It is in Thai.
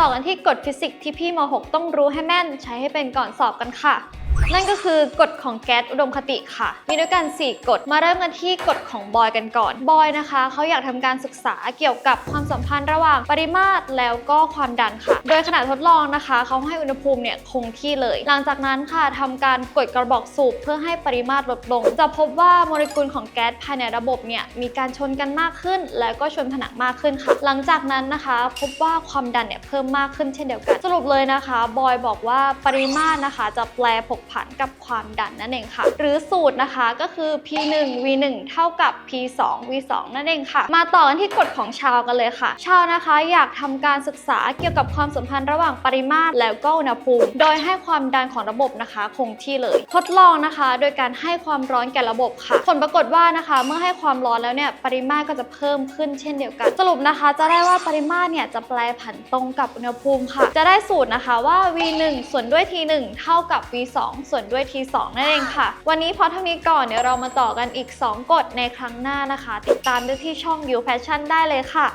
ต่อกันที่กฎฟิสิกส์ที่พี่ม .6 ต้องรู้ให้แม่นใช้ให้เป็นก่อนสอบกันค่ะ นั่นก็คือกฎของแก๊สอุดมคติค่ะ มีด้วยกัน 4กฎ มาเริ่มกันที่กฎของบอยกันก่อน บอยนะคะเขาอยากทำการศึกษาเกี่ยวกับความสัมพันธ์ระหว่างปริมาตรแล้วก็ความดันค่ะ โดยขณะทดลองนะคะ เขาให้อุณหภูมิเนี่ยคงที่เลย หลังจากนั้นค่ะทำการกดกระบอกสูบเพื่อให้ปริมาตรลดลง จะพบว่าโมเลกุลของแก๊สภายในระบบเนี่ยมีการชนกันมากขึ้น แล้วก็ชนผนังมากขึ้นค่ะ หลังจากนั้นนะคะ พบว่าความดันเนี่ยเพิ่มมากขึ้นเช่นเดียวกัน สรุปเลยนะคะ บอยบอกว่าปริมาตรนะคะ จะแปลผกผันกับความดันนั่นเองค่ะ หรือสูตรนะคะก็คือ P1 V1 เท่ากับ P2 V2 นั่นเองค่ะ มาต่อกันที่กฎของชาวกันเลยค่ะ ชาวนะคะอยากทำการศึกษาเกี่ยวกับความสัมพันธ์ระหว่างปริมาตรแล้วก็อุณหภูมิ โดยให้ความดันของระบบนะคะคงที่เลย ทดลองนะคะ โดยการให้ความร้อนแก่ระบบค่ะ ผลปรากฏว่านะคะ เมื่อให้ความร้อนแล้วเนี่ยปริมาตรก็จะเพิ่มขึ้นเช่นเดียวกัน สรุปนะคะ จะได้ว่าปริมาตรเนี่ยจะแปลผันตรงกับอุณหภูมิค่ะ จะได้สูตรนะคะว่า V1 ส่วนด้วย T1 เท่ากับ V2 ส่วนด้วย T2 นั่นเองค่ะ วันนี้พอเท่านี้ก่อนเดี๋ยวเรามาต่อกันอีก 2 กฎในครั้งหน้านะคะ ติดตามได้ที่ช่อง You Passion ได้เลยค่ะ